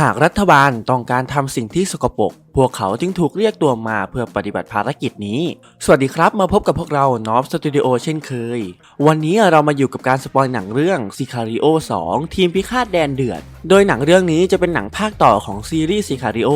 หากรัฐบาลต้องการทำสิ่งที่สกปรก พวกเขาจึงถูกเรียกตัวมาเพื่อปฏิบัติภารกิจนี้ สวัสดีครับมาพบกับพวกเรา n o b Studio เช่นเคย วันนี้เรามาอยู่กับการสปอยหนังเรื่อง Sicario 2ทีมพิฆาตแดนเดือด โดยหนังเรื่องนี้จะเป็นหนังภาคต่อของซีรีส์ Sicario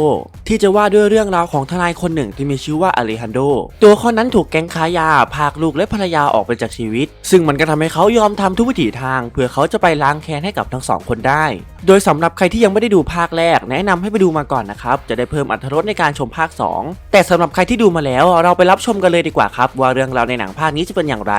ที่จะว่าด้วยเรื่องราวของทนายคนหนึ่งที่มีชื่อว่าอเลฮันโด ตัวเขานั้นถูกแก๊งค้ายาพากลูกและภรรยาออกไปจากชีวิต ซึ่งมันก็ทำให้เขายอมทำทุกวิถีทาง เพื่อเขาจะไปล้างแค้นให้กับทั้งสองคนได้ โดยสำหรับใครที่ยังไม่ได้ดูภาคแรก แนะนำให้ไปดูมาก่อนนะครับจะได้เพิ่มอรรถรสในการชมภาค 2 แต่สำหรับใครที่ดูมาแล้วเราไปรับชมกันเลยดีกว่าครับ ว่าเรื่องราวในหนังภาคนี้จะเป็นอย่างไร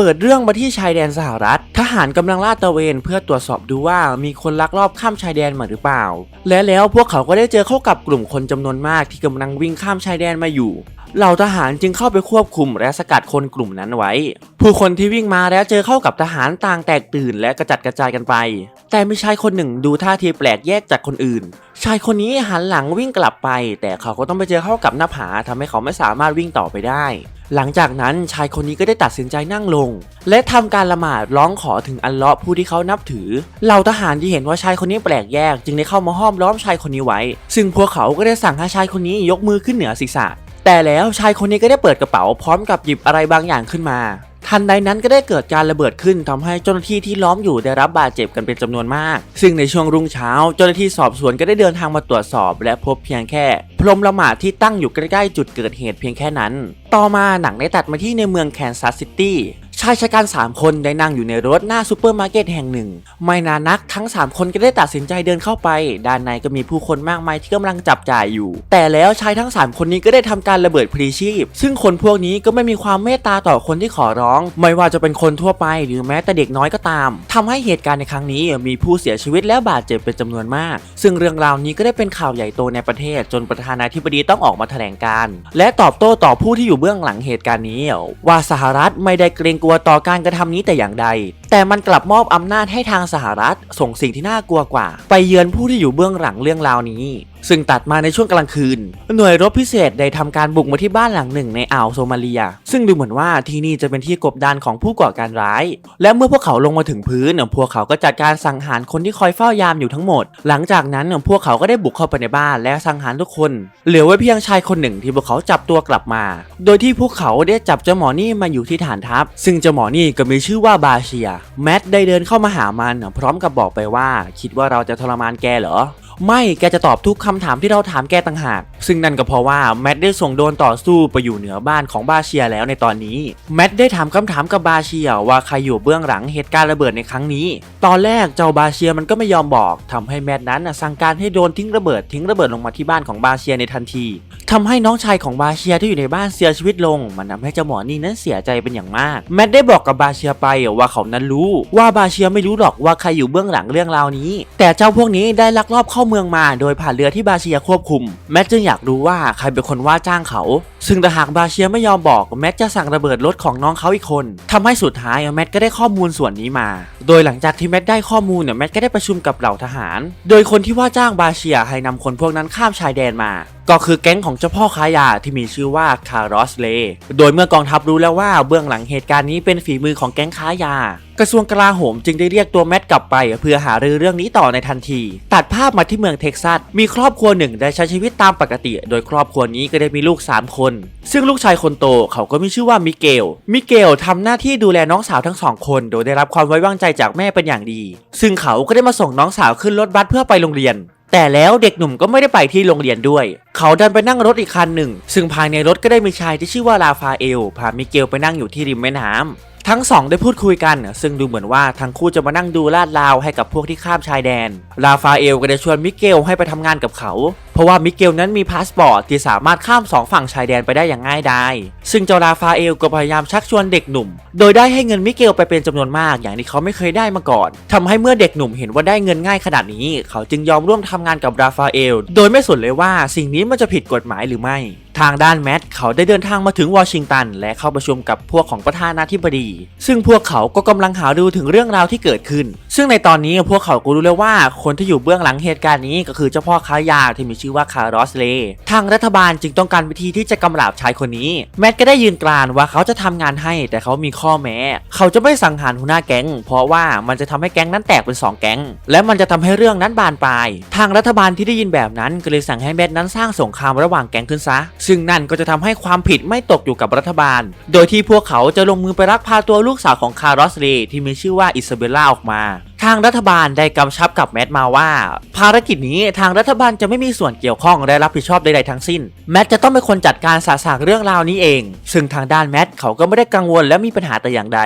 เปิดเรื่องมาที่ชายแดนสหรัฐ ทหารกำลังลาดตระเวนเพื่อตรวจสอบดูว่ามีคนลักลอบข้ามชายแดนมาหรือเปล่า และแล้วพวกเขาก็ได้เจอเข้ากับกลุ่มคนจำนวนมากที่กำลังวิ่งข้ามชายแดนมาอยู่เหล่าทหารจึงเข้าไปควบคุมและสกัดคนกลุ่มนั้นไว้ ผู้คนที่วิ่งมาแล้วเจอเข้ากับทหารต่างแตกตื่นและกระจัดกระจายกันไป แต่มีชายคนหนึ่งดูท่าทีแปลกแยกจากคนอื่น ชายคนนี้หันหลังวิ่งกลับไป แต่เขาก็ต้องไปเจอเข้ากับหน้าผาทำให้เขาไม่สามารถวิ่งต่อไปได้ หลังจากนั้นชายคนนี้ก็ได้ตัดสินใจนั่งลง และทำการละหมาดร้องขอถึงอัลเลาะห์ผู้ที่เขานับถือ เหล่าทหารที่เห็นว่าชายคนนี้แปลกแยก จึงได้เข้ามาห้อมล้อมชายคนนี้ไว้ ซึ่งพวกเขาก็ได้สั่งให้ชายคนนี้ยกมือขึ้นเหนือศีรษะ แต่แล้วชายคนนี้ก็ได้เปิดกระเป๋าพร้อมกับหยิบอะไรบางอย่างขึ้นมา ทันใดนั้นก็ได้เกิดการระเบิดขึ้นทำให้เจ้าหน้าที่ที่ล้อมอยู่ได้รับบาดเจ็บกันเป็นจำนวนมาก ซึ่งในช่วงรุ่งเช้า เจ้าหน้าที่สอบสวนก็ได้เดินทางมาตรวจสอบ และพบเพียงแค่ พรมละหมาดที่ตั้งอยู่ใกล้ๆจุดเกิดเหตุเพียงแค่นั้น ต่อมาหนังได้ตัดมาที่ในเมืองแคนซัสซิตี้ ชายชะกัน3 คนได้นั่งอยู่ในรถหน้าซูเปอร์มาร์เก็ตแห่งหนึ่ง ไม่นานนักทั้ง 3 คนก็ได้ตัดสินใจเดินเข้าไป ด้านในก็มีผู้คนมากมายที่กำลังจับจ่ายอยู่ แต่แล้วชายทั้ง 3 คนนี้ก็ได้ทำการระเบิดพลีชีพ ซึ่งคนพวกนี้ก็ไม่มีความเมตตาต่อคนที่ขอร้อง ไม่ว่าจะเป็นคนทั่วไปหรือแม้แต่เด็กน้อยก็ตามทำให้เหตุการณ์ในครั้งนี้มีผู้เสียชีวิตและบาดเจ็บเป็นจำนวนมาก ซึ่งเรื่องราวนี้ก็ได้เป็นข่าวใหญ่โตในประเทศ จนประธานาธิบดีต้องออกมาแถลงการ และตอบโต้ต่อผู้ที่อยู่เบื้องหลังเหตุการณ์นี้ ว่าสหรัฐไม่ได้เกรงกลัวต่อการกระทำนี้แต่อย่างใด แต่มันกลับมอบอำนาจให้ทางสหรัฐ ส่งสิ่งที่น่ากลัวกว่า ไปเยือนผู้ที่อยู่เบื้องหลังเรื่องราวนี้ ซึ่งตัดมาในช่วงกลางคืน หน่วยรบพิเศษได้ทำการบุกมาที่บ้านหลังหนึ่งในอ่าวโซมาเลีย ซึ่งดูเหมือนว่าที่นี่จะเป็นที่กบดานของผู้ก่อการร้าย และเมื่อพวกเขาลงมาถึงพื้นพวกเขาก็จัดการสังหารคนที่คอยเฝ้ายามอยู่ทั้งหมด หลังจากนั้นพวกเขาก็ได้บุกเข้าไปในบ้านและสังหารทุกคน เหลือไว้เพียงชายคนหนึ่งที่พวกเขาจับตัวกลับมา โดยที่พวกเขาได้จับเจ้าหมอนี่มาอยู่ที่ฐานทัพ ซึ่งเจ้าหมอนี่ก็มีชื่อว่าบาเชียแมทได้เดินเข้ามาหามัน พร้อมกับบอกไปว่า คิดว่าเราจะทรมานแกเหรอ ไม่แกจะตอบทุกคำถามที่เราถามแกต่างหากซึ่งนั่นก็เพราะว่าแมทได้ส่งโดนต่อสู้ไปอยู่เหนือบ้านของบาเชียแล้วในตอนนี้แมทได้ถามคำถามกับบาเชียว่าใครอยู่เบื้องหลังเหตุการณ์ระเบิดในครั้งนี้ ตอนแรกเจ้าบาเชียมันก็ไม่ยอมบอกทำให้แมทนั้นน่ะสั่งการให้โดนทิ้งระเบิดทิ้งระเบิดลงมาที่บ้านของบาเชียในทันทีทำให้น้องชายของบาเชียที่อยู่ในบ้านเสียชีวิตลง มันทำให้เจ้าหมอนี่นั้นเสียใจเป็นอย่างมาก แมทได้บอกกับบาเชียไปว่าเขานั้นรู้ ว่าบาเชียไม่รู้หรอกว่าใครอยู่เบื้องหลังเรื่องราวนี้ แต่เจ้าพวกนี้ได้ลักลอบเข้าเมืองมา โดยผ่านเรือที่บาเชียควบคุมแมทจึงอยากรู้ว่าใครเป็นคนว่าจ้างเขา ซึ่งแต่หากบาเชียไม่ยอมบอกแมทจะสั่งระเบิดรถของน้องเขาอีกคนทำให้สุดท้ายแมทก็ได้ข้อมูลส่วนนี้มา โดยหลังจากที่แมทได้ข้อมูลเนี่ยแมทก็ได้ประชุมกับเหล่าทหาร โดยคนที่ว่าจ้างบาเชียให้นำคนพวกนั้นข้ามชายแดนมาก็คือแก๊งของเจ้าพ่อค้ายาที่มีชื่อว่าคาร์ลอสเล โดยเมื่อกองทัพรู้แล้วว่าเบื้องหลังเหตุการณ์นี้เป็นฝีมือของแก๊งค้ายา กระทรวงกลาโหมจึงได้เรียกตัวแมทกลับไป เพื่อหารือเรื่องนี้ต่อในทันที ตัดภาพมาที่เมืองเท็กซัส มีครอบครัวหนึ่งได้ใช้ชีวิตตามปกติ โดยครอบครัวนี้ก็ได้มีลูก 3 คน ซึ่งลูกชายคนโตเขาก็มีชื่อว่ามิเกล มิเกลทำหน้าที่ดูแลน้องสาวทั้งสองคน โดยได้รับความไว้วางใจจากแม่เป็นอย่างดี ซึ่งเขาก็ได้มาส่งน้องสาวขึ้นรถบัสเพื่อไปโรงเรียนแต่แล้วเด็กหนุ่มก็ไม่ได้ไปที่โรงเรียนด้วย เขาดันไปนั่งรถอีกคันหนึ่ง ซึ่งภายในรถก็ได้มีชายที่ชื่อว่าลาฟาเอล พามิเกลไปนั่งอยู่ที่ริมแม่น้ำ ทั้งสองได้พูดคุยกัน ซึ่งดูเหมือนว่าทั้งคู่จะมานั่งดูลาดราวให้กับพวกที่ข้ามชายแดน ลาฟาเอลก็ได้ชวนมิเกลให้ไปทำงานกับเขา เพราะว่ามิเกลนั้นมีพาสปอร์ตที่สามารถข้ามสองฝั่งชายแดนไปได้อย่างง่ายดายซึ่งเจ้าลาฟาเอลก็พยายามชักชวนเด็กหนุ่ม โดยได้ให้เงินมิเกลไปเป็นจำนวนมากอย่างที่เขาไม่เคยได้มาก่อนทำให้เมื่อเด็กหนุ่มเห็นว่าได้เงินง่ายขนาดนี้ เขาจึงยอมร่วมทำงานกับราฟาเอล โดยไม่สนเลยว่าสิ่งนี้มันจะผิดกฎหมายหรือไม่ ทางด้านแมทเขาได้เดินทางมาถึงวอชิงตัน และเข้าประชุมกับพวกของประธานาธิบดี ซึ่งพวกเขาก็กำลังหาดูถึงเรื่องราวที่เกิดขึ้น ซึ่งในตอนนี้พวกเขาก็รู้แล้วว่าคนที่อยู่เบื้องหลังเหตุการณ์นี้ก็คือเจ้าพ่อค้ายาที่มีชื่อว่าคาร์ลอสเลทางรัฐบาลจึงต้องการวิธีที่จะกำราบชายคนนี้ แมทก็ได้ยืนกรานว่าเขาจะทำงานให้แต่เขามีข้อแม้ เขาจะไม่สังหารหัวหน้าแก๊ง เพราะว่ามันจะทำให้แก๊งนั้นแตกเป็นสองแก๊ง และมันจะทำให้เรื่องนั้นบานปลาย ทางรัฐบาลที่ได้ยินแบบนั้นก็เลยสั่งให้แมทนั้นสร้างสงครามระหว่างแก๊งขึ้นซะซึ่งนั่นก็จะทำให้ความผิดไม่ตกอยู่กับรัฐบาล โดยที่พวกเขาจะลงมือไปรักพาตัวลูกสาวของคาร์ลอสเรที่มีชื่อว่าอิซาเบลล่าออกมา ทางรัฐบาลได้กำชับกับแมทมาว่า ภารกิจนี้ทางรัฐบาลจะไม่มีส่วนเกี่ยวข้องและรับผิดชอบใดๆทั้งสิ้น แมทจะต้องเป็นคนจัดการสาสางเรื่องราวนี้เอง ซึ่งทางด้านแมทเขาก็ไม่ได้กังวลและมีปัญหาแต่อย่างใด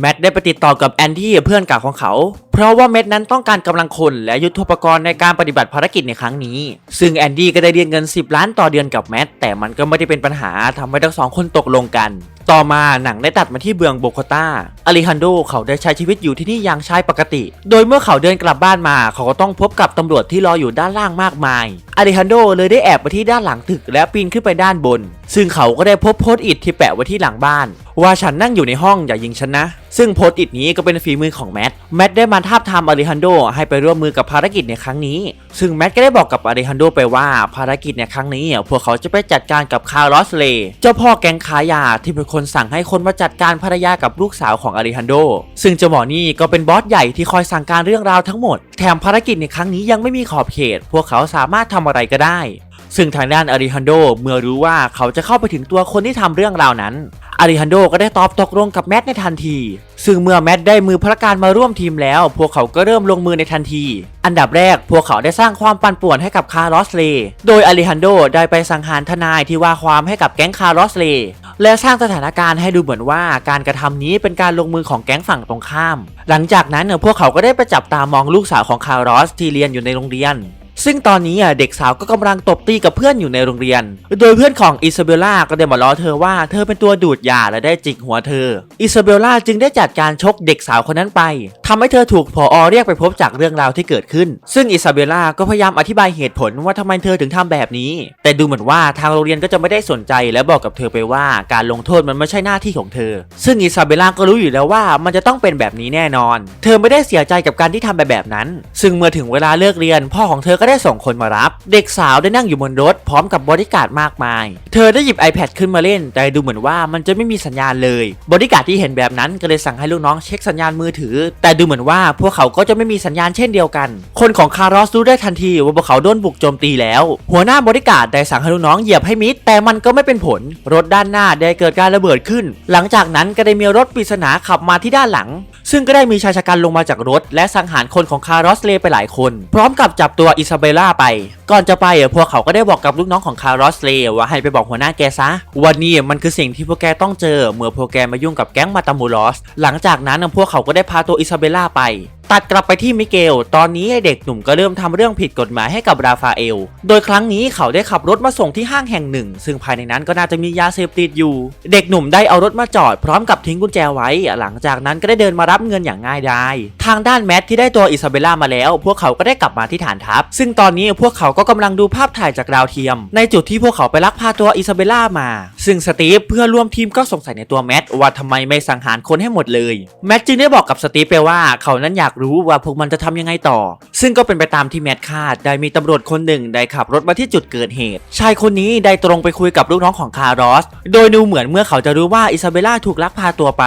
แมทได้ไปติดต่อกับแอนดี้เพื่อนเก่าของเขา เพราะว่าเม็ดนั้นต้องการกำลังคนและยุทธปกรณ์ในการปฏิบัติภารกิจในครั้งนี้ ซึ่งแอนดี้ก็ได้เรียนเงิน 10 ล้านต่อเดือนกับแมทแต่มันก็ไม่ได้เป็นปัญหาทำให้ทั้งสองคนตกลงกัน ต่อมาหนังได้ตัดมาที่เบืองโบโคตาอลิฮันโดเขาได้ใช้ชีวิตอยู่ที่นี่อย่างชายปกติ โดยเมื่อเขาเดินกลับบ้านมา เขาก็ต้องพบกับตำรวจที่รออยู่ด้านล่างมากมาย อลิฮันโดเลยได้แอบไปที่ด้านหลังตึกและปีนขึ้นไปด้านบน ซึ่งเขาก็ได้พบโพสต์อิทที่แปะไว้ที่หลังบ้าน ว่าฉันนั่งอยู่ในห้องอย่ายิงฉันนะ ซึ่งโพสต์อิทนี้ก็เป็นฝีมือของแมท แมทได้มาทาบทามอลิฮันโดให้ไปร่วมมือกับภารกิจในครั้งนี้ ซึ่งแมทก็ได้บอกกับอลิฮันโดไปว่าภารกิจในครั้งนี้ พวกเขาจะไปจัดการกับคาร์ลอสเลเจ้าพ่อแก๊งค้ายาที่เป็นคนสั่งให้คนมาจัดการภรรยากับลูกสาวของอลิฮันโดซึ่งเจ้าหมอนี่ก็เป็นบอสใหญ่ที่คอยสั่งการเรื่องราวทั้งหมด แถมภารกิจในครั้งนี้ยังไม่มีขอบเขต พวกเขาสามารถทำอะไรก็ได้ ซึ่งทางด้านอาริฮันโดเมื่อรู้ว่าเขาจะเข้าไปถึงตัวคนที่ทำเรื่องราวนั้นอาริฮันโดก็ได้ตอบตกลงกับแมทในทันที ซึ่งเมื่อแมทได้มือพระการมาร่วมทีมแล้ว พวกเขาก็เริ่มลงมือในทันที อันดับแรกพวกเขาได้สร้างความปั่นป่วนให้กับคาร์ลอสเล โดยอาริฮันโดได้ไปสังหารทนายที่ว่าความให้กับแก๊งคาร์ลอสเล และสร้างสถานการณ์ให้ดูเหมือนว่าการกระทำนี้เป็นการลงมือของแก๊งฝั่งตรงข้าม หลังจากนั้นเนี่ยพวกเขาก็ได้ไปจับตามองลูกสาวของคาร์ลอสที่เรียนอยู่ในโรงเรียน ซึ่งตอนนี้อะเด็กสาวก็กำลังตบตีกับเพื่อนอยู่ในโรงเรียน โดยเพื่อนของอิซาเบลล่าก็ได้มาล้อเธอว่าเธอเป็นตัวดูดยาและได้จิกหัวเธอ อิซาเบลล่าจึงได้จัดการชกเด็กสาวคนนั้นไปทำให้เธอถูกผอเรียกไปพบจากเรื่องราวที่เกิดขึ้น ซึ่งอิซาเบลล่าก็พยายามอธิบายเหตุผลว่าทำไมเธอถึงทำแบบนี้ แต่ดูเหมือนว่าทางโรงเรียนก็จะไม่ได้สนใจและบอกกับเธอไปว่าการลงโทษมันไม่ใช่หน้าที่ของเธอ ซึ่งอิซาเบลล่าก็รู้อยู่แล้วว่ามันจะต้องเป็นแบบนี้แน่นอน เธอไม่ได้เสียใจกับการที่ทำแบบแบบนั้น ซึ่งเมื่อถึงเวลาเลิกเรียนพ่อของเธอก็ได้ส่งคนมารับ เด็กสาวได้นั่งอยู่บนรถพร้อมกับบริการดมากมาย เธอได้หยิบ iPad ขึ้นมาเล่น แต่ดูเหมือนว่ามันจะไม่มีสัญญาณเลยบริการดที่เห็นแบบนั้นก็เลยสั่งให้ลูกน้องเช็คสัญญาณมือถือ แต่ดูเหมือนว่าพวกเขาก็จะไม่มีสัญญาณเช่นเดียวกัน คนของคาร์ลอสรู้ได้ทันทีว่าพวกเขาโดนบุกโจมตีแล้ว หัวหน้าบริการดได้สั่งให้ลูกน้องเหยียบให้มิดแต่มันก็ไม่เป็นผลรถด้านหน้าได้เกิดการระเบิดขึ้น หลังจากนั้นก็ได้มีรถปริศนาขับมาที่ด้านหลัง ซึ่งก็ได้มีชายชะกันลงมาจากรถ และสังหารคนของคาร์ลอสเลไปหลายคน พร้อมกับจับตัวอิซาเบล่าไป ก่อนจะไปอะพวกเขาก็ได้บอกกับลูกน้องของคาร์ลอสเลยว่าให้ไปบอกหัวหน้าแกซะ วันนี้มันคือสิ่งที่พวกแกต้องเจอ เมื่อพวกแกมายุ่งกับแก๊งมาตามูลอส หลังจากนั้นพวกเขาก็ได้พาตัวอิซาเบล่าไป ตัดกลับไปที่มิเกล ตอนนี้เด็กหนุ่มก็เริ่มทำเรื่องผิดกฎหมายให้กับราฟาเอล โดยครั้งนี้เขาได้ขับรถมาส่งที่ห้างแห่งหนึ่ง ซึ่งภายในนั้นก็น่าจะมียาเสพติดอยู่ เด็กหนุ่มได้เอารถมาจอดพร้อมกับทิ้งกุญแจไว้ หลังจากนั้นก็ได้เดินมารับเงินอย่างง่ายดาย ทางด้านแมทที่ได้ตัวอิซาเบล่ามาแล้ว พวกเขาก็ได้กลับมาที่ฐานทัพ ซึ่งตอนนี้พวกเขาก็กำลังดูภาพถ่ายจากดาวเทียม ในจุดที่พวกเขาไปลักพาตัวอิซาเบล่ามา ซึ่งสตีฟเพื่อร่วมทีมก็สงสัยในตัวแมทว่าทำไมไม่สังหารคนให้หมดเลย แมทจึงได้บอกกับสตีฟไปว่าเขานั้นอยากรู้ว่าพวกมันจะทำยังไงต่อ ซึ่งก็เป็นไปตามที่แมทคาดได้มีตำรวจคนหนึ่งได้ขับรถมาที่จุดเกิดเหตุ ชายคนนี้ได้ตรงไปคุยกับลูกน้องของคาร์ลอส โดยดูเหมือนเมื่อเขาจะรู้ว่าอิซาเบล่าถูกลักพาตัวไป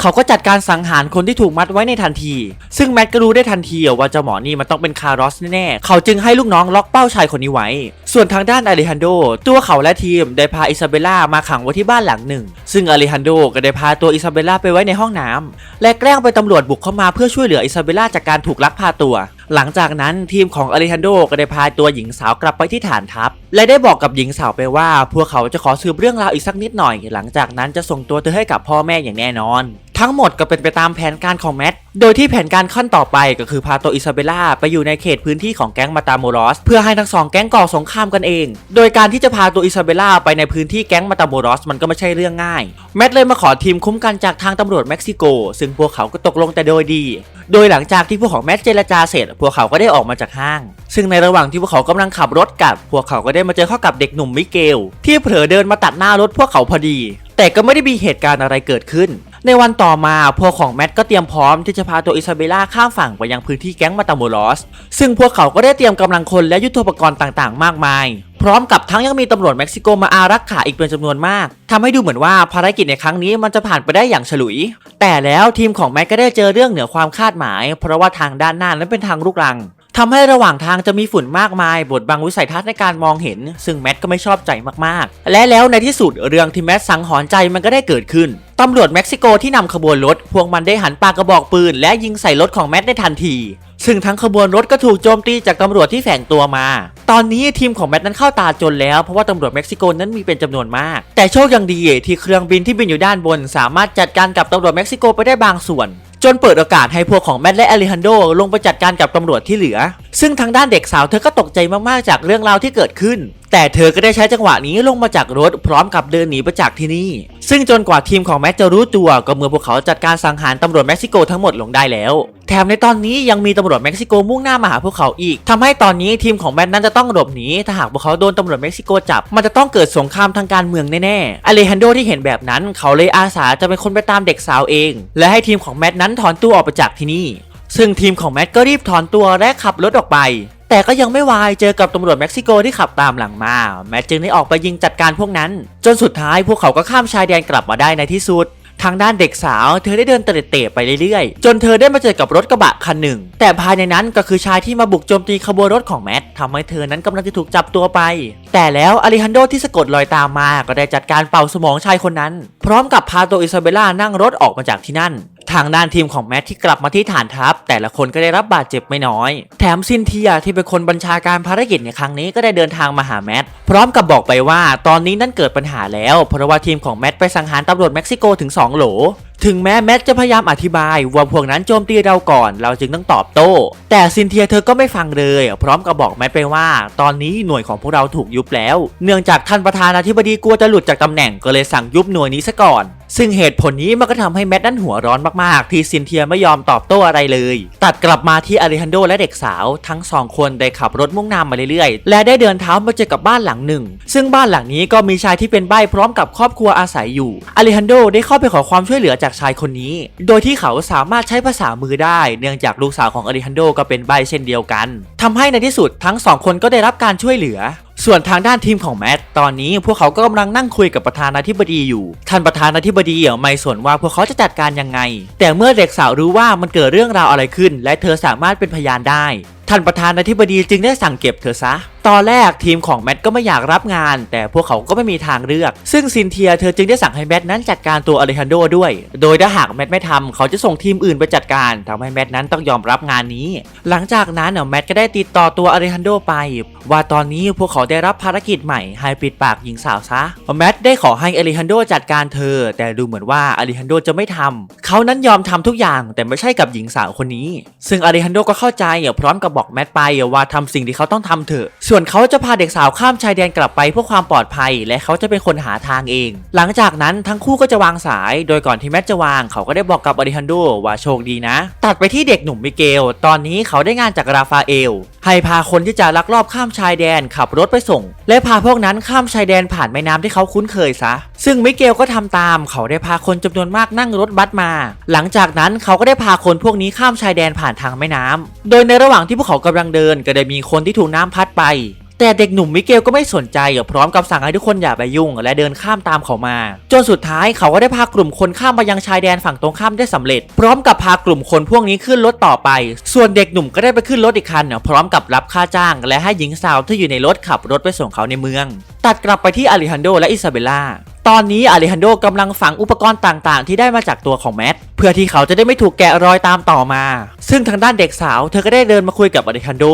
เขาก็จัดการสังหารคนที่ถูกมัดไว้ในทันที ซึ่งแมทก็รู้ได้ทันทีว่าเจ้าหมอนี่มันต้องเป็นคาร์ลอสแน่ๆเขาจึงให้ลูกน้องล็อกเป้าชายคนนี้ไว้ ส่วนทางด้านอเลฮันโด ตัวเขาและทีมได้พาอิซาเบล่ามาขังไว้ที่บ้านหลังหนึ่ง ซึ่งอเลฮันโดก็ได้พาตัวอิซาเบล่าไปไว้ในห้องน้ำและแกล้งไปนตำรวจบุกเข้ามาเพื่อช่วยเหลืออิซาเบลล่าจากการถูกลักพาตัว หลังจากนั้นทีมของอเลฮันโดก็ได้พาตัวหญิงสาวกลับไปที่ฐานทัพ และได้บอกกับหญิงสาวไปว่า พวกเขาจะขอสืบเรื่องราวอีกสักนิดหน่อย หลังจากนั้นจะส่งตัวเธอให้กับพ่อแม่อย่างแน่นอน ทั้งหมดก็เป็นไปตามแผนการของแมท โดยที่แผนการขั้นต่อไปก็คือพาตัวอิซาเบล่าไปอยู่ในเขตพื้นที่ของแก๊งมาตาโมรอส เพื่อให้ทั้งสองแก๊งก่อสงครามกันเอง โดยการที่จะพาตัวอิซาเบล่าไปในพื้นที่แก๊งมาตาโมรอสมันก็ไม่ใช่เรื่องง่าย แมทเลยมาขอทีมคุ้มกันจากทางตำรวจเม็กซิโก ซึ่งพวกเขาก็ตกลงแต่โดยดี โดยหลังจากที่พวกของแมทเจรจาเสร็จ พวกเขาก็ได้ออกมาจากห้าง ซึ่งในระหว่างที่พวกเขากำลังขับรถกลับ พวกเขาก็ได้มาเจอเข้ากับเด็กหนุ่มมิเกล ที่เผลอเดินมาตัดหน้ารถพวกเขาพอดี แต่ก็ไม่ได้มีเหตุการณ์อะไรเกิดขึ้น ในวันต่อมาพวกของแมทก็เตรียมพร้อมที่จะพาตัวอิซาเบล่าข้ามฝั่งไปยังพื้นที่แก๊งมาตาโมลอส ซึ่งพวกเขาก็ได้เตรียมกำลังคนและยุทโธปกรณ์ต่างๆ มากมาย พร้อมกับทั้งยังมีตำรวจเม็กซิโกมาอารักขาอีกเป็นจำนวนมากทำให้ดูเหมือนว่าภารกิจในครั้งนี้มันจะผ่านไปได้อย่างฉลุย แต่แล้วทีมของแมทก็ได้เจอเรื่องเหนือความคาดหมาย เพราะว่าทางด้านหน้านั้นเป็นทางลูกรังทำให้ระหว่างทางจะมีฝุ่นมากมายบดบังวิสัยทัศน์ในการมองเห็น ซึ่งแมทก็ไม่ชอบใจมากๆ และแล้วในที่สุดเรื่องที่แมทสังหรณ์ใจมันก็ได้เกิดขึ้น ตำรวจเม็กซิโกที่นำขบวนรถ พวกมันได้หันปากกระบอกปืน และยิงใส่รถของแมทในทันที ซึ่งทั้งขบวนรถก็ถูกโจมตีจากตำรวจที่แฝงตัวมา ตอนนี้ทีมของแมทนั้นเข้าตาจนแล้ว เพราะว่าตำรวจเม็กซิโกนั้นมีเป็นจำนวนมาก แต่โชคยังดีที่เครื่องบินที่บินอยู่ด้านบน สามารถจัดการกับตำรวจเม็กซิโกไปได้บางส่วนจนเปิดโอกาสให้พวกของแมทและอเลฮันโดลงไปจัดการกับตำรวจที่เหลือ ซึ่งทางด้านเด็กสาวเธอก็ตกใจมาก ๆ จากเรื่องราวที่เกิดขึ้น แต่เธอก็ได้ใช้จังหวะนี้ลงมาจากรถพร้อมกับเดินหนีไปจากที่นี่ ซึ่งจนกว่าทีมของแมทจะรู้ตัวก็เมื่อพวกเขาจัดการสังหารตำรวจเม็กซิโกทั้งหมดลงได้แล้ว แถมในตอนนี้ยังมีตำรวจเม็กซิโกมุ่งหน้ามาหาพวกเขาอีกทำให้ตอนนี้ทีมของแมทนั้นจะต้องหลบหนีถ้าหากพวกเขาโดนตำรวจเม็กซิโกจับ มันจะต้องเกิดสงครามทางการเมืองแน่ๆอเลฮันโดที่เห็นแบบนั้น เขาเลยอาสาจะเป็นคนไปตามเด็กสาวเอง และให้ทีมของแมทนั้นถอนตัวออกไปจากที่นี่ซึ่งทีมของแมทก็รีบถอนตัวและขับรถออกไป แต่ก็ยังไม่วายเจอกับตำรวจเม็กซิโกที่ขับตามหลังมา แมทจึงได้ออกไปยิงจัดการพวกนั้น จนสุดท้ายพวกเขาก็ข้ามชายแดนกลับมาได้ในที่สุดทางด้านเด็กสาวเธอได้เดินเตะๆไปเรื่อยๆ จนเธอได้มาเจอกับรถกระบะคันหนึ่ง แต่ภายในนั้นก็คือชายที่มาบุกโจมตีขบวนรถของแมททำให้เธอนั้นกำลังจะถูกจับตัวไป แต่แล้วอลิฮันโดที่สะกดรอยตามมา ก็ได้จัดการเป่าสมองชายคนนั้น พร้อมกับพาตัวอิซาเบล่านั่งรถออกมาจากที่นั่น ทางด้านทีมของแมทที่กลับมาที่ฐานทัพ แต่ละคนก็ได้รับบาดเจ็บไม่น้อย แถมซินเทียที่เป็นคนบัญชาการภารกิจในครั้งนี้ก็ได้เดินทางมาหาแมทพร้อมกับบอกไปว่าตอนนี้นั่นเกิดปัญหาแล้ว เพราะว่าทีมของแมทไปสังหารตำรวจเม็กซิโกถึง 2 โหลถึงแม้แมทจะพยายามอธิบายว่าพวกนั้นโจมตีเราก่อน เราจึงต้องตอบโต้ แต่ซินเทียเธอก็ไม่ฟังเลย พร้อมกับบอกแมทไปว่า ตอนนี้หน่วยของพวกเราถูกยุบแล้ว เนื่องจากท่านประธานาธิบดีกลัวจะหลุดจากตำแหน่งก็เลยสั่งยุบหน่วยนี้ซะก่อน ซึ่งเหตุผลนี้มันก็ทำให้แมทนั้นหัวร้อนมากๆ ที่ซินเทียไม่ยอมตอบโต้อะไรเลย ตัดกลับมาที่อเลฮันโดและเด็กสาว ทั้งสองคนได้ขับรถมุ่งหน้ามาเรื่อยๆ และได้เดินเท้ามาเจอกับบ้านหลังหนึ่ง ซึ่งบ้านหลังนี้ก็มีชายที่เป็นใบ้พร้อมกับครอบครัวอาศัยอยู่อเลฮันโดได้เข้าไปขอความช่วยเหลือจากชายคนนี้ โดยที่เขาสามารถใช้ภาษามือได้ เนื่องจากลูกสาวของอเลฮันโดก็เป็นใบ้เช่นเดียวกันทำให้ในที่สุดทั้งสองคนก็ได้รับการช่วยเหลือ ส่วนทางด้านทีมของแมตตอนนี้พวกเขาก็กำลังนั่งคุยกับประธานาธิบดีอยู่ ท่านประธานาธิบดีไม่สนว่าพวกเขาจะจัดการยังไง แต่เมื่อเด็กสาวรู้ว่ามันเกิดเรื่องราวอะไรขึ้น และเธอสามารถเป็นพยานได้ ท่านประธานาธิบดีจึงได้สั่งเก็บเธอซะตอนแรกทีมของแมทก็ไม่อยากรับงาน แต่พวกเขาก็ไม่มีทางเลือก ซึ่งซินเทียเธอจึงได้สั่งให้แมทนั้นจัดการตัวอเลฮันโดด้วย โดยถ้าหากแมทไม่ทำเขาจะส่งทีมอื่นไปจัดการทำให้แมทนั้นต้องยอมรับงานนี้ หลังจากนั้นแมทก็ได้ติดต่อตัวอเลฮันโดไป ว่าตอนนี้พวกเขาได้รับภารกิจใหม่ให้ปิดปากหญิงสาวซะแมทได้ขอให้อเลฮันโดจัดการเธอ แต่ดูเหมือนว่าอเลฮันโดจะไม่ทำเขานั้นยอมทำทุกอย่างแต่ไม่ใช่กับหญิงสาวคนนี้ ซึ่งอเลฮันโดก็เข้าใจพร้อมกับบอกแมทไปว่าทำสิ่งที่เขาต้องทำเถอะส่วนเขาจะพาเด็กสาวข้ามชายแดนกลับไปเพื่อความปลอดภัย และเขาจะเป็นคนหาทางเอง หลังจากนั้นทั้งคู่ก็จะวางสาย โดยก่อนที่แมทจะวางเขาก็ได้บอกกับอริฮันโดว่าโชคดีนะ ตัดไปที่เด็กหนุ่มมิเกล ตอนนี้เขาได้งานจากราฟาเอล ให้พาคนที่จะลักลอบข้ามชายแดนขับรถไปส่ง และพาพวกนั้นข้ามชายแดนผ่านแม่น้ำที่เขาคุ้นเคยซะ ซึ่งมิเกลก็ทำตาม เขาได้พาคนจำนวนมากนั่งรถบัสมา หลังจากนั้นเขาก็ได้พาคนพวกนี้ข้ามชายแดนผ่านทางแม่น้ำโดยในระหว่างที่พวกเขากำลังเดินก็ได้มีคนที่ถูกน้ำพัดไป แต่เด็กหนุ่มมิเกลก็ไม่สนใจพร้อมกับสั่งให้ทุกคนอย่าไปยุ่ง และเดินข้ามตามเขามา จนสุดท้ายเขาก็ได้พากลุ่มคนข้ามไปยังชายแดนฝั่งตรงข้ามได้สำเร็จ พร้อมกับพากลุ่มคนพวกนี้ขึ้นรถต่อไป ส่วนเด็กหนุ่มก็ได้ไปขึ้นรถอีกคันพร้อมกับรับค่าจ้าง และให้หญิงสาวที่อยู่ในรถขับรถไปส่งเขาในเมือง ตัดกลับไปที่อลิฮันโดและอิซาเบล่า ตอนนี้อเลฮันโดกำลังฝังอุปกรณ์ต่างๆ ที่ได้มาจากตัวของแมทเพื่อที่เขาจะได้ไม่ถูกแกะรอยตามต่อมา ซึ่งทางด้านเด็กสาวเธอก็ได้เดินมาคุยกับอเลฮันโด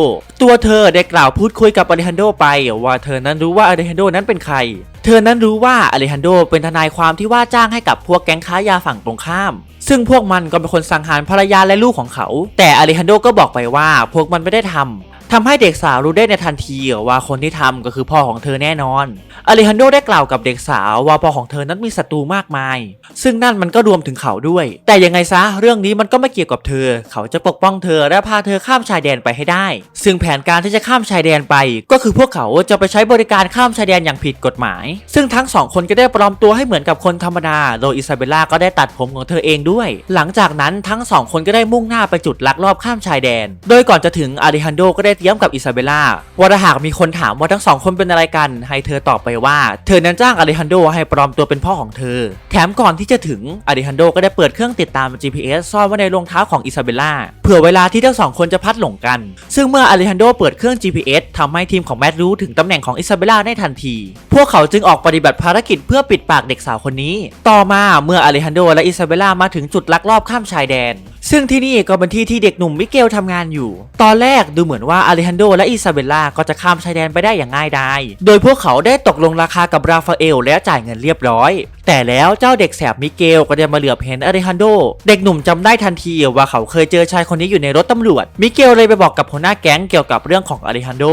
ตัวเธอได้กล่าวพูดคุยกับอเลฮันโดไป ว่าเธอนั้นรู้ว่าอเลฮันโดนั้นเป็นใคร เธอนั้นรู้ว่าอเลฮันโดเป็นทนายความที่ว่าจ้างให้กับพวกแก๊งค้ายาฝั่งตรงข้าม ซึ่งพวกมันก็เป็นคนสังหารภรรยาและลูกของเขา แต่อเลฮันโดก็บอกไปว่าพวกมันไม่ได้ทำ ทำให้เด็กสาวรู้ได้ในทันทีว่าคนที่ทำก็คือพ่อของเธอแน่นอนอเลฮันโดได้กล่าวกับเด็กสาวว่าพ่อของเธอนั้นมีศัตรูมากมาย ซึ่งนั่นมันก็รวมถึงเขาด้วย แต่ยังไงซะเรื่องนี้มันก็ไม่เกี่ยวกับเธอ เขาจะปกป้องเธอและพาเธอข้ามชายแดนไปให้ได้ ซึ่งแผนการที่จะข้ามชายแดนไป ก็คือพวกเขาจะไปใช้บริการข้ามชายแดนอย่างผิดกฎหมาย ซึ่งทั้งสองคนก็ได้ปลอมตัวให้เหมือนกับคนธรรมดา โดยอิซาเบลล่าก็ได้ตัดผมของเธอเองด้วย หลังจากนั้นทั้งสองคนก็ได้มุ่งหน้าไปจุดลักลอบข้ามชายแดน โดยก่อนจะถึงอาริฮันโดก็ได้เตียมกับอิซาเบล่าว่าถ้าหากมีคนถามว่าทั้งสองคนเป็นอะไรกัน ให้เธอตอบไปว่า เธอนั้นจ้างอาริฮันโดให้ปลอมตัวเป็นพ่อของเธอ แถมก่อนที่จะถึงอาริฮันโดก็ได้เปิดเครื่องติดตาม GPS ซ่อนไว้ในรองเท้าของอิซาเบล่าเผื่อเวลาที่ทั้งสองคนจะพัดหลงกัน ซึ่งเมื่ออาริฮันโดเปิดเครื่อง GPS ทำให้ทีมของแมทรู้ถึงตำแหน่งของอิซาเบล่าได้ทันที พวกเขาจึงออกปฏิบัติภารกิจเพื่อปิดปากเด็กสาวคนนี้ ต่อมาเมื่ออาริฮันโดและอิซาเบล่ามาถึงจุดลักลอบข้ามชายแดน ซึ่งที่นี่ก็เป็นที่ที่เด็กหนุ่มมิเกลทำงานอยู่ ตอนแรกดูเหมือนว่าอาริฮันโดและอิซาเบลล่าก็จะข้ามชายแดนไปได้อย่างง่ายดาย โดยพวกเขาได้ตกลงราคากับราฟาเอลและจ่ายเงินเรียบร้อย แต่แล้วเจ้าเด็กแสบมิเกลก็ได้มาเหลือบเห็นอาริฮันโด เด็กหนุ่มจำได้ทันทีว่าเขาเคยเจอชายคนนี้อยู่ในรถตำรวจ มิเกลเลยไปบอกกับหัวหน้าแก๊งเกี่ยวกับเรื่องของอาริฮันโด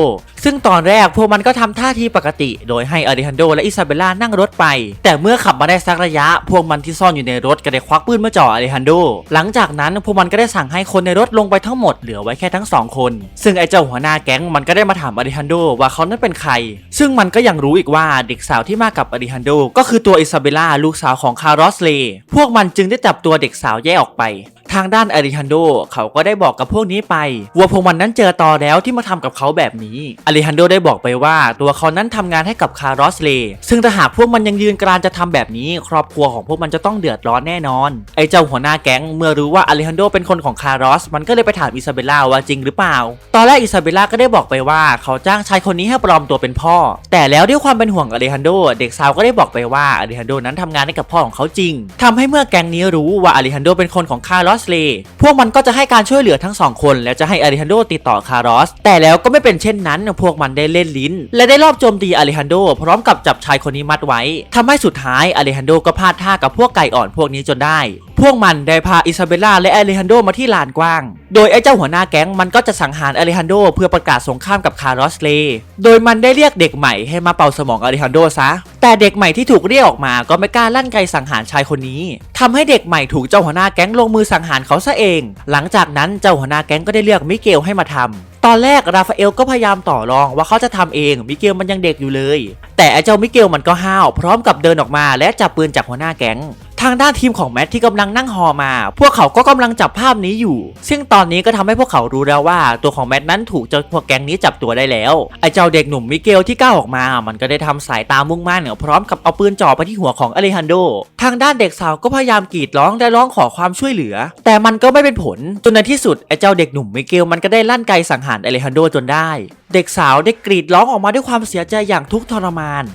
ซึ่งตอนแรกพวกมันก็ทำท่าทีปกติ โดยให้อาริฮันโดและอิซาเบลล่านั่งรถไป แต่เมื่อขับมาได้สักระยะ พวกมันที่ซ่อนอยู่ในรถก็ได้ควักปืนมาจ่ออาริฮันโด หลังจากนั้นพวกมันก็ได้สั่งให้คนในรถลงไปทั้งหมดเหลือไว้แค่ทั้งสองคน ซึ่งไอ้เจ้าหัวหน้าแก๊งมันก็ได้มาถามอาริฮันโดว่าเขานั้นเป็นใคร ซึ่งมันก็ยังรู้อีกว่าเด็กสาวที่มากับอาริฮันโด ก็คือตัวอิซาเบลล่าลูกสาวของคาร์ลอสเล พวกมันจึงได้จับตัวเด็กสาวแยกออกไปทางด้านอาริฮันโดเขาก็ได้บอกกับพวกนี้ไปว่าพวกมันนั้นเจอต่อแล้วที่มาทำกับเขาแบบนี้อาริฮันโดได้บอกไปว่าตัวเขานั้นทำงานให้กับคาร์ลอสเลซึ่งถ้าหากพวกมันยังยืนกรานจะทำแบบนี้ ครอบครัวของพวกมันจะต้องเดือดร้อนแน่นอน ไอ้เจ้าหัวหน้าแก๊งเมื่อรู้ว่าอาริฮันโดเป็นคนของคาร์ลอส มันก็เลยไปถามอิซาเบลล่าว่าจริงหรือเปล่า ตอนแรกอิซาเบลล่าก็ได้บอกไปว่าเขาจ้างชายคนนี้ให้ปลอมตัวเป็นพ่อ แต่แล้วด้วยความเป็นห่วงอาริฮันโด เด็กสาวก็ได้บอกไปว่าอาริฮันโดนั้นทำงานให้กับพ่อของเขาจริงทำให้เมื่อแก๊งนี้รู้ว่าอาริฮันโดเป็นคนของคาร์ลอสเลย์พวกมันก็จะให้การช่วยเหลือทั้งสองคน แล้วจะให้อาริฮันโดติดต่อคาร์ลอส แต่แล้วก็ไม่เป็นเช่นนั้น พวกมันได้เล่นลิ้น และได้รอบโจมตีอาริฮันโดพร้อมกับจับชายคนนี้มัดไว้ทำให้สุดท้ายอาริฮันโดก็พลาดท่ากับพวกไก่อ่อนพวกนี้จนได้ วกมันได้พาอิซาเบลล่าและอาริฮันโดมาที่ลานกว้าง โดยไอ้เจ้าหัวหน้าแก๊งมันก็จะสังหารอาริฮันโดเพื่อประกาศสงครามกับคาร์ลอสเล โดยมันได้เรียกเด็กใหม่ให้มาเป่าสมองอาริฮันโดซะ แต่เด็กใหม่ที่ถูกเรียกออกมาก็ไม่กล้าลั่นไกสังหารชายคนนี้ทำให้เด็กใหม่ถูกเจ้าหัวหน้าแก๊งลงมือสังหารเขาซะเอง หลังจากนั้นเจ้าหัวหน้าแก๊งก็ได้เรียกมิเกลให้มาทำตอนแรกราฟาเอลก็พยายามต่อรองว่าเขาจะทำเอง มิเกลมันยังเด็กอยู่เลย แต่ไอ้เจ้ามิเกลมันก็ห้าว พร้อมกับเดินออกมาและจับปืนจากหัวหน้าแก๊งางด้านทีมของแมทที่กำลังนั่งฮอมา พวกเขาก็กำลังจับภาพนี้อยู่ ซึ่งตอนนี้ก็ทำให้พวกเขารู้แล้วว่า ตัวของแมทนั้นถูกเจ้าพวกแก๊งนี้จับตัวได้แล้วไอ้เจ้าเด็กหนุ่มมิเกลที่ก้าวออกมา มันก็ได้ทำสายตามุ่งมั่นเนี่พร้อมกับเอาปืนจ่อไปที่หัวของอเลฮันโด ทางด้านเด็กสาวก็พยายามกรีดร้องและร้องขอความช่วยเหลือ แต่มันก็ไม่เป็นผลจนในที่สุดไอ้เจ้าเด็กหนุ่มมิเกลมันก็ได้ลั่นไกสังหารอเลฮันโดจนได้ เด็กสาวได้กรีดร้องออกมาด้วยความเสียใจอย่างทุกทรมาน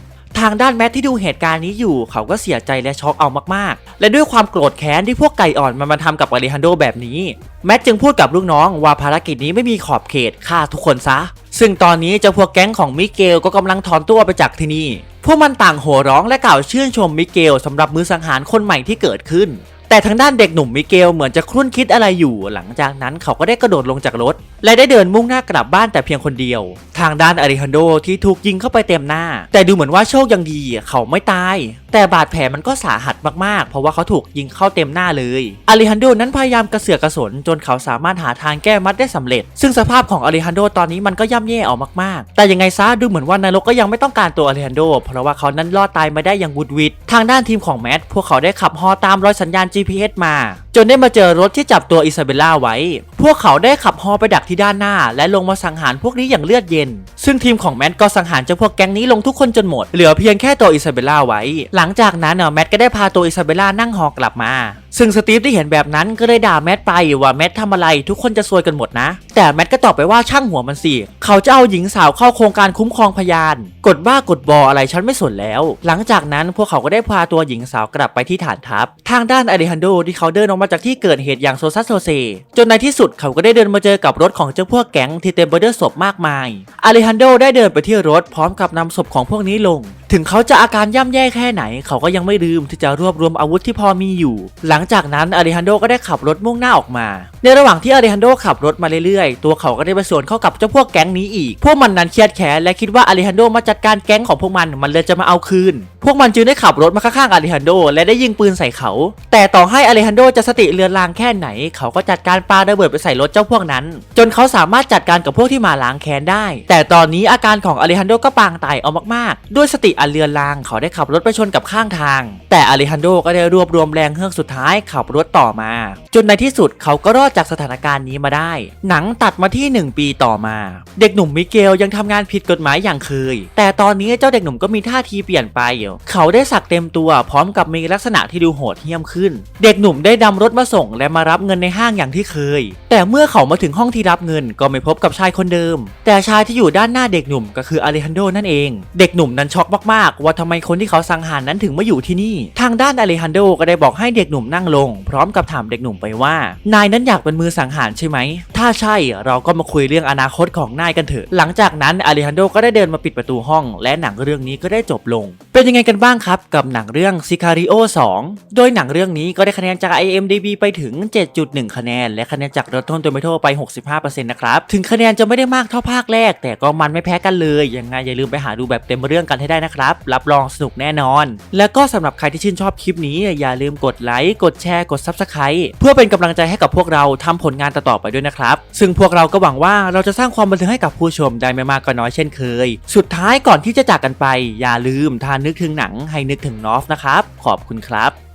ทางด้านแมทที่ดูเหตุการณ์นี้อยู่ เขาก็เสียใจและช็อกเอามากๆ และด้วยความโกรธแค้นที่พวกไก่อ่อนมันมาทำกับอาริฮันโดแบบนี้ แมทจึงพูดกับลูกน้องว่าภารกิจนี้ไม่มีขอบเขตฆ่าทุกคนซะ ซึ่งตอนนี้เจ้าพวกแก๊งของมิเกลก็กำลังถอนตัวไปจากที่นี่ พวกมันต่างโห่ร้องและกล่าวชื่นชมมิเกลสำหรับมือสังหารคนใหม่ที่เกิดขึ้น แต่ทางด้านเด็กหนุ่มมิเกลเหมือนจะครุ่นคิดอะไรอยู่ หลังจากนั้นเขาก็ได้กระโดดลงจากรถ และได้เดินมุ่งหน้ากลับบ้านแต่เพียงคนเดียว ทางด้านอาริฮันโดที่ถูกยิงเข้าไปเต็มหน้า แต่ดูเหมือนว่าโชคยังดี เขาไม่ตาย แต่บาดแผลมันก็สาหัสมากๆ เพราะว่าเขาถูกยิงเข้าเต็มหน้าเลยอาริฮันโดนั้นพยายามกระเสือกกระสนจนเขาสามารถหาทางแก้มัดได้สำเร็จ ซึ่งสภาพของอาริฮันโดตอนนี้มันก็ย่ำแย่ออกมากๆ แต่ยังไงซะดูเหมือนว่านายกก็ยังไม่ต้องการตัวอาริฮันโดเพราะว่าเขานั้นรอดตายมาได้อย่างวุดวิดทางด้านทีมของแมทพวกเขาได้ขับฮอตามรอยสัญญาณ GPS มา จนได้มาเจอรถที่จับตัวอิซาเบลล่าไว้ พวกเขาได้ขับฮอไปดักที่ด้านหน้า และลงมาสังหารพวกนี้อย่างเลือดเย็น ซึ่งทีมของแมทก็สังหารเจ้าพวกแก๊งนี้ลงทุกคนจนหมด เหลือเพียงแค่ตัวอิซาเบล่าไว้ หลังจากนั้นแมทก็ได้พาตัวอิซาเบล่านั่งฮอกลับมา ซึ่งสตีฟได้เห็นแบบนั้นก็เลยด่าแมทไปว่าแมททำอะไรทุกคนจะซวยกันหมดนะ แต่แมทก็ตอบไปว่าช่างหัวมันสิเขาจะเอาหญิงสาวเข้าโครงการคุ้มครองพยาน กดบ้ากดบออะไรฉันไม่สนแล้ว หลังจากนั้นพวกเขาก็ได้พาตัวหญิงสาวกลับไปที่ฐานทัพ ทางด้านอเลฮันโดที่เขาเดินออกมาจากที่เกิดเหตุอย่างโซซัสโซเซจนในที่สุดเขาก็ได้เดินมาเจอกับรถของเจ้าพวกแก๊งที่เต็มไปด้วยศพมากมายอเลฮันโดได้เดินไปที่รถพร้อมกับนำศพของพวกนี้ลง ถึงเขาจะอาการย่ำแย่แค่ไหน เขาก็ยังไม่ลืมที่จะรวบรวมอาวุธที่พอมีอยู่ หลังจากนั้นอเลฮันโดก็ได้ขับรถมุ่งหน้าออกมา ในระหว่างที่อเลฮันโดขับรถมาเรื่อยๆ ตัวเขาก็ได้ไปสวนเข้ากับเจ้าพวกแก๊งนี้อีก พวกมันนั้นเครียดแค้นและคิดว่าอเลฮันโดมาจัดการแก๊งของพวกมันมันเลยจะมาเอาคืนพวกมันจึงได้ขับรถมาข้างๆอเลฮันโด และได้ยิงปืนใส่เขา แต่ต่อให้อเลฮันโดจะสติเลือนลางแค่ไหน เขาก็จัดการปาระเบิดไปใส่รถเจ้าพวกนั้น จนเขาสามารถจัดการกับพวกที่มาล้างแค้นได้ แต่ตอนนี้อาการของอเลฮันโดก็ปางตายเอามากๆ ด้วยสติอันเลือนลางเขาได้ขับรถไปชนกับข้างทาง แต่อเลฮันโดก็ได้รวบรวมแรงเฮือกสุดท้ายขับรถต่อมา จนในที่สุดเขาก็รอดจากสถานการณ์นี้มาได้ หนังตัดมาที่ 1 ปีต่อมา เด็กหนุ่มมิเกลยังทำงานผิดกฎหมายอย่างเคย แต่ตอนนี้เจ้าเด็กหนุ่มก็มีท่าทีเปลี่ยนไปเขาได้สักเต็มตัวพร้อมกับมีลักษณะที่ดูโหดเหี้ยมขึ้น เด็กหนุ่มได้ดำรถมาส่งและมารับเงินในห้างอย่างที่เคย แต่เมื่อเขามาถึงห้องที่รับเงินก็ไม่พบกับชายคนเดิม แต่ชายที่อยู่ด้านหน้าเด็กหนุ่มก็คืออเลฮันโดนั่นเอง เด็กหนุ่มนั้นช็อกมากๆ ว่าทำไมคนที่เขาสังหารนั้นถึงมาอยู่ที่นี่ ทางด้านอเลฮันโดก็ได้บอกให้เด็กหนุ่มนั่งลง พร้อมกับถามเด็กหนุ่มไปว่า นายนั้นอยากเป็นมือสังหารใช่ไหม ถ้าใช่เราก็มาคุยเรื่องอนาคตของนายกันเถอะ หลังจากนั้นอเลฮันโดก็ได้เดินมาปิดประตูห้อง และหนังเรื่องนี้ก็ได้จบลง เป็นยังไงกันบ้างครับ กับหนังเรื่อง Sicario 2 โดยหนังเรื่องนี้ก็ได้คะแนนจาก IMDb ไปถึง 7.1 คะแนน และคะแนนจาก Rotten Tomato ไป 65%นะครับ ถึงคะแนนจะไม่ได้มากเท่าภาคแรก แต่ก็มันไม่แพ้กันเลยยังไงอย่าลืมไปหาดูแบบเต็มเรื่องกันให้ได้นะครับ รับรองสนุกแน่นอน แล้วก็สำหรับใครที่ชื่นชอบคลิปนี้อย่าลืมกดไลค์กดแชร์กด Subscribe เพื่อเป็นกำลังใจให้กับพวกเราทำผลงานต่อๆไปด้วยนะครับ ซึ่งพวกเราก็หวังว่าเราจะสร้างความบันเทิงให้กับผู้ชมได้ไม่มากก็น้อยเช่นเคย สุดท้ายก่อนที่จะจากกันไป อย่าลืมถ้านึกถึงหนังให้นึกถึงนอฟนะครับ ขอบคุณครับ